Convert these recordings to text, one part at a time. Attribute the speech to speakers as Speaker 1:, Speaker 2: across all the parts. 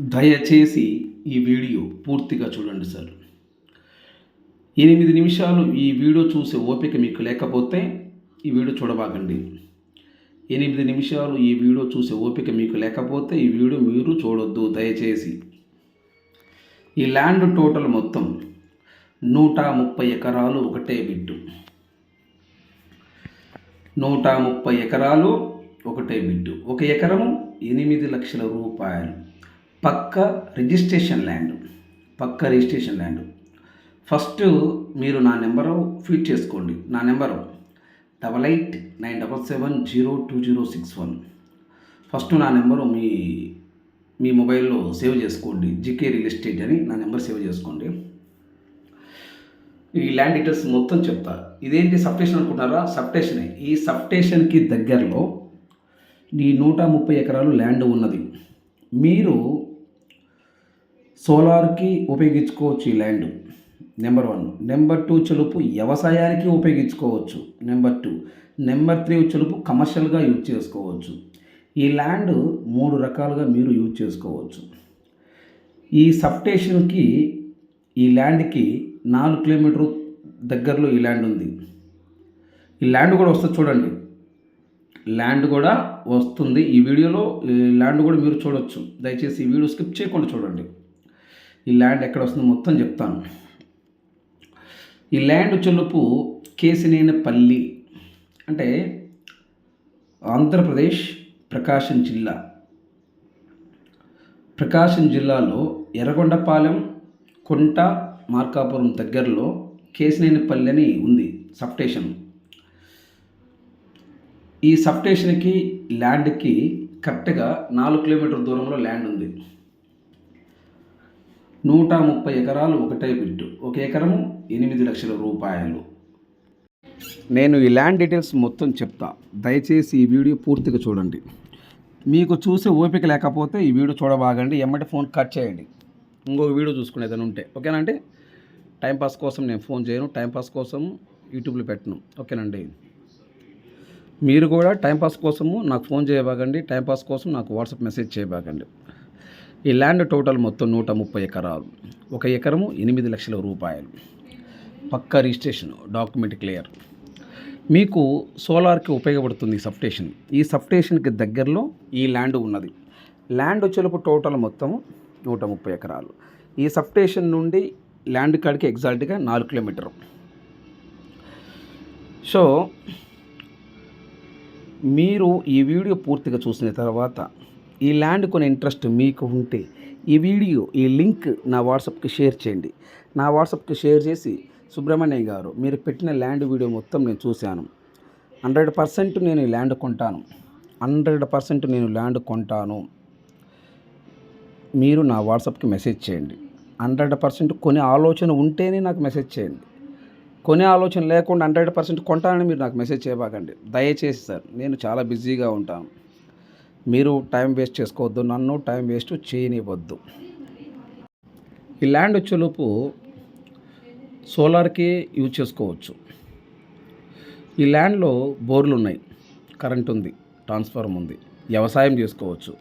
Speaker 1: దయచేసి ఈ వీడియో పూర్తిగా చూడండి సార్. ఎనిమిది నిమిషాలు ఈ వీడియో చూసే ఓపిక మీకు లేకపోతే ఈ వీడియో చూడబాకండి. ఎనిమిది నిమిషాలు ఈ వీడియో చూసే ఓపిక మీకు లేకపోతే ఈ వీడియో మీరు చూడొద్దు దయచేసి. ఈ ల్యాండ్ టోటల్ మొత్తం నూట ముప్పై ఎకరాలు ఒకటే బిట్టు నూట ముప్పై ఎకరాలు ఒకటే బిడ్డు. ఒక ఎకరము ఎనిమిది లక్షల రూపాయలు. పక్క రిజిస్ట్రేషన్ ల్యాండ్ పక్క రిజిస్ట్రేషన్ ల్యాండ్. ఫస్ట్ మీరు నా నెంబరు ఫీడ్ చేసుకోండి. నా number double eight nine double seven zero two zero six one. First నా నెంబరు మీ మీ మొబైల్లో సేవ్ చేసుకోండి. జీకే రియల్ ఎస్టేట్ అని నా నెంబర్ సేవ్ చేసుకోండి. ఈ ల్యాండ్ డీటెయిల్స్ మొత్తం చెప్తా. ఇదేంటి సబ్స్టేషన్ అనుకుంటున్నారా? సబ్స్టేషనే. ఈ సబ్స్టేషన్కి దగ్గరలో ఈ నూట ముప్పై ఎకరాలు ల్యాండ్ ఉన్నది. మీరు సోలార్కి ఉపయోగించుకోవచ్చు ఈ land. Number one. Number two చెలుపు వ్యవసాయానికి ఉపయోగించుకోవచ్చు. Number two. నెంబర్ త్రీ చెలుపు కమర్షియల్గా యూజ్ చేసుకోవచ్చు. ఈ ల్యాండ్ మూడు రకాలుగా మీరు యూజ్ చేసుకోవచ్చు. ఈ సబ్స్టేషన్కి ఈ ల్యాండ్కి నాలుగు కిలోమీటర్ దగ్గరలో ఈ ల్యాండ్ ఉంది. ఈ ల్యాండ్ కూడా వస్తుంది చూడండి. ల్యాండ్ కూడా వస్తుంది. ఈ వీడియోలో ఈ ల్యాండ్ కూడా మీరు చూడొచ్చు. దయచేసి ఈ వీడియో స్కిప్ చేయకుండా చూడండి. ఈ ల్యాండ్ ఎక్కడ వస్తుందో మొత్తం చెప్తాను. ఈ ల్యాండ్ చెలుపు కేసినేనపల్లి అంటే ఆంధ్రప్రదేశ్ ప్రకాశం జిల్లా. ప్రకాశం జిల్లాలో ఎర్రగొండపాలెం కొంట మార్కాపురం దగ్గరలో కేసినేనిపల్లి అని ఉంది సబ్స్టేషన్ ఈ సబ్స్టేషన్కి ల్యాండ్కి కరెక్ట్గా నాలుగు కిలోమీటర్ దూరంలో ల్యాండ్ ఉంది. నూట ముప్పై ఎకరాలు ఒకటే బిడ్డు. ఒక ఎకరము ఎనిమిది లక్షల రూపాయలు. నేను ఈ ల్యాండ్ డీటెయిల్స్ మొత్తం చెప్తా. దయచేసి ఈ వీడియో పూర్తిగా చూడండి. మీకు చూసే ఓపిక లేకపోతే ఈ వీడియో చూడబాగండి. ఎమ్మటి ఫోన్ కట్ చేయండి. ఇంకొక వీడియో చూసుకునేదని ఉంటే. ఓకేనండి టైంపాస్ కోసం నేను ఫోన్ చేయను. టైంపాస్ కోసం యూట్యూబ్లో పెట్టను. ఓకేనండి మీరు కూడా టైంపాస్ కోసము నాకు ఫోన్ చేయబాగండి. టైంపాస్ కోసం నాకు వాట్సాప్ మెసేజ్ చేయబాగండి. ఈ ల్యాండ్ టోటల్ మొత్తం నూట ముప్పై ఎకరాలు. ఒక ఎకరము ఎనిమిది లక్షల రూపాయలు. పక్కా రిజిస్ట్రేషన్ డాక్యుమెంట్ క్లియర్. మీకు సోలార్కి ఉపయోగపడుతుంది ఈ సబ్స్టేషన్. ఈ సబ్స్టేషన్కి దగ్గరలో ఈ ల్యాండ్ ఉన్నది. ల్యాండ్ వచ్చేలోపు టోటల్ మొత్తం నూట ముప్పై ఎకరాలు. ఈ సబ్స్టేషన్ నుండి ల్యాండ్ కాడికి ఎగ్జాక్ట్గా నాలుగు కిలోమీటర్ సో మీరు ఈ వీడియో పూర్తిగా చూసిన తర్వాత ఈ ల్యాండ్ కొనే ఇంట్రెస్ట్ మీకు ఉంటే ఈ వీడియో ఈ లింక్ నా వాట్సాప్కి షేర్ చేయండి. నా వాట్సాప్కి షేర్ చేసి సుబ్రహ్మణ్య గారు మీరు పెట్టిన ల్యాండ్ వీడియో మొత్తం నేను చూశాను. హండ్రెడ్ పర్సెంట్ నేను ఈ ల్యాండ్ కొంటాను. హండ్రెడ్ పర్సెంట్ నేను ల్యాండ్ కొంటాను. మీరు నా వాట్సాప్కి మెసేజ్ చేయండి. హండ్రెడ్ పర్సెంట్ కొనే ఆలోచన ఉంటేనే నాకు మెసేజ్ చేయండి. కొనే ఆలోచన లేకుండా హండ్రెడ్ పర్సెంట్ కొంటానని మీరు నాకు మెసేజ్ చేయబాకండి. దయచేసి సార్ నేను చాలా బిజీగా ఉంటాను. మీరు టైం వేస్ట్ చేసుకోవద్దు నన్ను టైం వేస్ట్ చేయనివ్వద్దు. ఈ ల్యాండ్ వచ్చేలోపు సోలార్కి యూజ్ చేసుకోవచ్చు. ఈ ల్యాండ్లో బోర్లు ఉన్నాయి కరెంట్ ఉంది ట్రాన్స్ఫార్మ్ ఉంది వ్యవసాయం చేసుకోవచ్చు.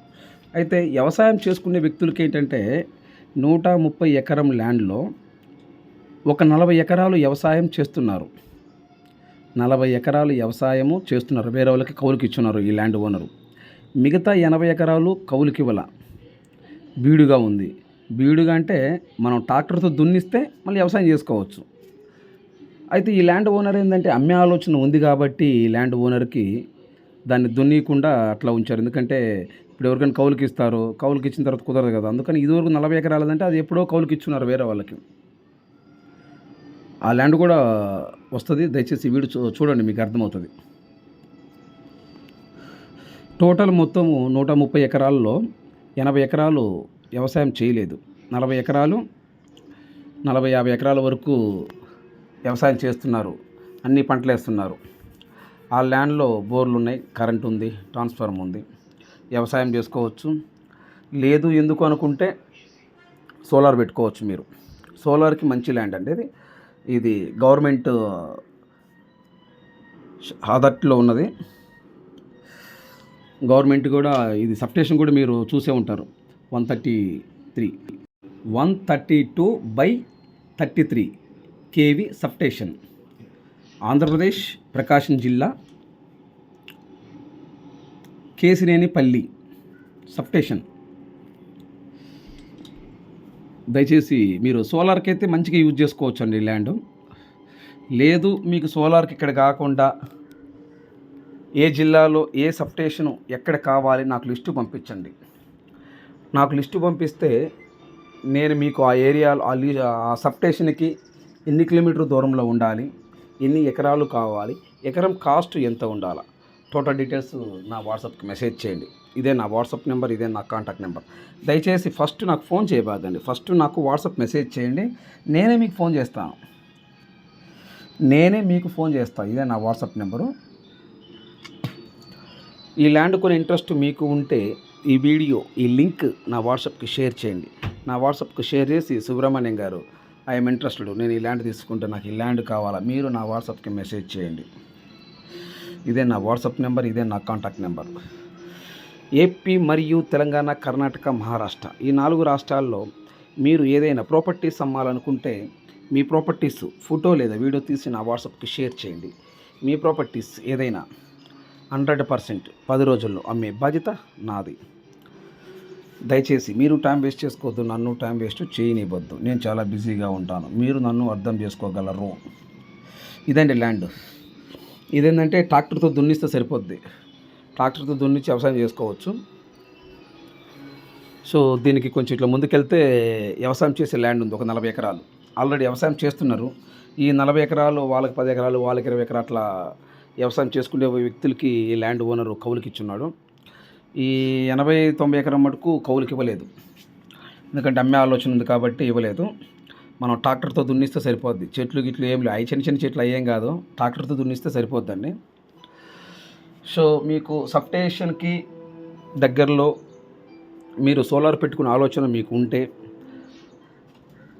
Speaker 1: అయితే వ్యవసాయం చేసుకునే వ్యక్తులకి ఏంటంటే నూట ముప్పై ఎకరం ల్యాండ్లో ఒక నలభై ఎకరాలు వ్యవసాయం చేస్తున్నారు. నలభై ఎకరాలు వ్యవసాయము చేస్తున్నారు. వేరే వాళ్ళకి కౌలుకి ఇచ్చున్నారు ఈ ల్యాండ్ ఓనరు. మిగతా ఎనభై ఎకరాలు కౌలుకివల బీడుగా ఉంది. బీడుగా అంటే మనం ట్రాక్టర్తో దున్నిస్తే మళ్ళీ వ్యవసాయం చేసుకోవచ్చు. అయితే ఈ ల్యాండ్ ఓనర్ ఏంటంటే అమ్మే ఆలోచన ఉంది కాబట్టి ఈ ల్యాండ్ ఓనర్కి దాన్ని దున్నీయకుండా అట్లా ఉంచారు. ఎందుకంటే ఇప్పుడు ఎవరికైనా కౌలుకి ఇస్తారు. కౌలుకి ఇచ్చిన తర్వాత కుదరదు కదా. అందుకని ఇదివరకు నలభై ఎకరాలదంటే అది ఎప్పుడో కౌలుకి ఇచ్చున్నారు వేరే వాళ్ళకి. ఆ ల్యాండ్ కూడా వస్తుంది. దయచేసి వీడు చూ- చూడండి మీకు అర్థమవుతుంది. టోటల్ మొత్తము నూట ముప్పై ఎకరాల్లో ఎనభై ఎకరాలు వ్యవసాయం చేయలేదు. నలభై ఎకరాలు నలభై యాభై ఎకరాల వరకు వ్యవసాయం చేస్తున్నారు. అన్ని పంటలు వేస్తున్నారు. ఆ ల్యాండ్లో బోర్లు ఉన్నాయి కరెంట్ ఉంది ట్రాన్స్ఫార్మర్ ఉంది వ్యవసాయం చేసుకోవచ్చు. లేదు ఎందుకు అనుకుంటే సోలార్ పెట్టుకోవచ్చు మీరు. సోలార్కి మంచి ల్యాండ్ అండి ఇది. ఇది గవర్నమెంట్ ఆదట్లో ఉన్నది. గవర్నమెంట్ కూడా ఇది సబ్స్టేషన్ కూడా మీరు చూసే ఉంటారు. One thirty three. One thirty two by thirty three KV substation. Andhra Pradesh Prakasam జిల్లా కేసినేనిపల్లి సబ్స్టేషన్. దయచేసి మీరు సోలార్కి అయితే మంచిగా యూజ్ చేసుకోవచ్చు అండి ల్యాండ్. లేదు మీకు సోలార్కి ఇక్కడ కాకుండా ఏ జిల్లాలో ఏ సబ్స్టేషను ఎక్కడ కావాలి నాకు లిస్టు పంపించండి. నాకు లిస్టు పంపిస్తే నేను మీకు ఆ ఏరియాలో ఆ సబ్ ఆ ఎన్ని కిలోమీటర్ దూరంలో ఉండాలి ఎన్ని ఎకరాలు కావాలి ఎకరం కాస్ట్ ఎంత ఉండాలి? టోటల్ డీటెయిల్స్ నా వాట్సాప్కి మెసేజ్ చేయండి. ఇదే నా వాట్సాప్ నెంబర్ ఇదే నా కాంటాక్ట్ నెంబర్. దయచేసి ఫస్ట్ నాకు ఫోన్ చేయబాదండి ఫస్ట్ నాకు వాట్సాప్ మెసేజ్ చేయండి. నేనే మీకు ఫోన్ చేస్తాను. నేనే మీకు ఫోన్ చేస్తాను ఇదే నా వాట్సాప్ నెంబరు. ఈ ల్యాండ్ కొనే ఇంట్రెస్ట్ మీకు ఉంటే ఈ వీడియో ఈ లింక్ నా వాట్సాప్కి షేర్ చేయండి. నా వాట్సాప్కి షేర్ చేసి సుబ్రహ్మణ్యం గారు ఐఎమ్ ఇంట్రెస్టెడ్ నేను ఈ ల్యాండ్ తీసుకుంటే నాకు ఈ ల్యాండ్ కావాలా? మీరు నా వాట్సాప్కి మెసేజ్ చేయండి. ఇదే నా వాట్సాప్ నెంబర్ ఇదే నా కాంటాక్ట్ నెంబర్. ఏపీ మరియు తెలంగాణ కర్ణాటక మహారాష్ట్ర ఈ నాలుగు రాష్ట్రాల్లో మీరు ఏదైనా ప్రాపర్టీస్ అమ్మాలనుకుంటే మీ ప్రాపర్టీస్ ఫోటో లేదా వీడియో తీసి నా వాట్సాప్కి షేర్ చేయండి. మీ ప్రాపర్టీస్ ఏదైనా హండ్రెడ్ పర్సెంట్ పది రోజుల్లో అమ్మే బాధ్యత నాది. దయచేసి మీరు టైం వేస్ట్ చేసుకోవద్దు నన్ను టైం వేస్ట్ చేయనివ్వద్దు. నేను చాలా బిజీగా ఉంటాను. మీరు నన్ను అర్థం చేసుకోగలరు. ఇదండి ల్యాండ్. ఇదేంటంటే ట్రాక్టర్తో దున్నిస్తే సరిపోద్ది. ట్రాక్టర్తో దున్నిచ్చి వ్యవసాయం చేసుకోవచ్చు. సో దీనికి కొంచెం ఇట్లా ముందుకెళ్తే వ్యవసాయం చేసే ల్యాండ్ ఉంది ఒక నలభై ఎకరాలు. ఆల్రెడీ వ్యవసాయం చేస్తున్నారు. ఈ నలభై ఎకరాలు వాళ్ళకి పది ఎకరాలు వాళ్ళకి ఇరవై ఎకరాలు అట్లా వ్యవసాయం చేసుకునే వ్యక్తులకి ఈ ల్యాండ్ ఓనరు కౌలుకి ఇచ్చున్నాడు. ఈ ఎనభై తొంభై ఎకరం మటుకు కౌలుకి ఇవ్వలేదు. ఎందుకంటే అమ్మే ఆలోచన ఉంది కాబట్టి ఇవ్వలేదు. మనం ట్రాక్టర్తో దున్నిస్తే సరిపోద్ది. చెట్లు గిట్లు ఏం లేవు. అవి చిన్న చిన్న చెట్లు అయ్యేం కాదు. ట్రాక్టర్తో దున్నిస్తే సరిపోద్దండి. సో మీకు సబ్టేషన్కి దగ్గరలో మీరు సోలార్ పెట్టుకునే ఆలోచన మీకు ఉంటే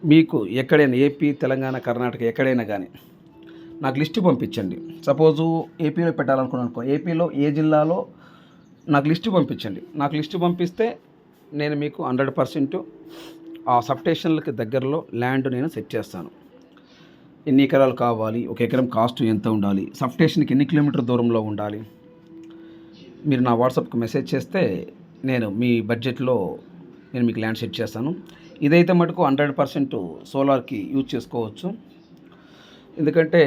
Speaker 1: మీకు ఎక్కడైనా ఏపీ తెలంగాణ కర్ణాటక ఎక్కడైనా కానీ నాకు లిస్ట్ పంపించండి. సపోజు ఏపీలో పెట్టాలనుకున్నాను అనుకో ఏపీలో ఏ జిల్లాలో నాకు లిస్ట్ పంపించండి. నాకు లిస్ట్ పంపిస్తే నేను మీకు హండ్రెడ్ పర్సెంట్ ఆ సబ్టేషన్లకి దగ్గరలో ల్యాండ్ నేను సెట్ చేస్తాను. ఎన్ని ఎకరాలు కావాలి ఒక ఎకరం కాస్ట్ ఎంత ఉండాలి సబ్స్టేషన్కి ఎన్ని కిలోమీటర్ దూరంలో ఉండాలి? మీరు నా వాట్సాప్కి మెసేజ్ చేస్తే నేను మీ బడ్జెట్లో నేను మీకు ల్యాండ్ సెట్ చేస్తాను. ఇదైతే మటుకు హండ్రెడ్ పర్సెంట్ సోలార్కి యూజ్ చేసుకోవచ్చు. ఎందుకంటే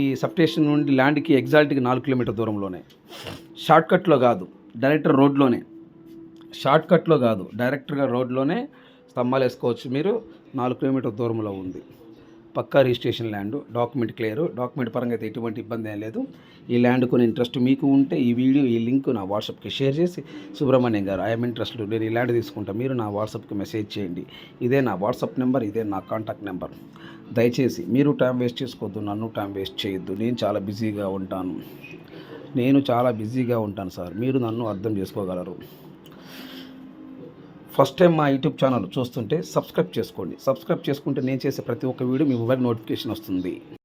Speaker 1: ఈ సబ్స్టేషన్ నుండి ల్యాండ్కి ఎగ్జాల్ట్కి నాలుగు కిలోమీటర్ దూరంలోనే. షార్ట్కట్లో కాదు డైరెక్ట్ రోడ్లోనే. షార్ట్కట్లో కాదు డైరెక్ట్గా రోడ్లోనే స్తంభాలు వేసుకోవచ్చు మీరు. నాలుగు కిలోమీటర్ దూరంలో ఉంది. పక్కా registration land document clear. Document పరంగా అయితే ఎటువంటి ఇబ్బంది ఏం లేదు. ఈ ల్యాండ్ కొని ఇంట్రెస్ట్ మీకు ఉంటే ఈ వీడియో ఈ లింక్ నా వాట్సాప్కి షేర్ చేసి సుబ్రహ్మణ్యం గారు ఐఎమ్ ఇంట్రెస్ట్ నేను ఈ ల్యాండ్ తీసుకుంటా. మీరు నా వాట్సాప్కి మెసేజ్ చేయండి. ఇదే నా వాట్సాప్ నెంబర్ ఇదే నా కాంటాక్ట్ నెంబర్. దయచేసి మీరు టైం వేస్ట్ చేసుకోవద్దు నన్ను టైం వేస్ట్ చేయొద్దు. నేను చాలా బిజీగా ఉంటాను. నేను చాలా బిజీగా ఉంటాను సార్. మీరు నన్ను అర్థం చేసుకోగలరు. ఫస్ట్ టైం మా యూట్యూబ్ ఛానల్ చూస్తుంటే సబ్స్క్రైబ్ చేసుకోండి. సబ్స్క్రైబ్ చేసుకుంటే నేను చేసే ప్రతి ఒక్క వీడియో మీ మొబైల్ నోటిఫికేషన్ వస్తుంది.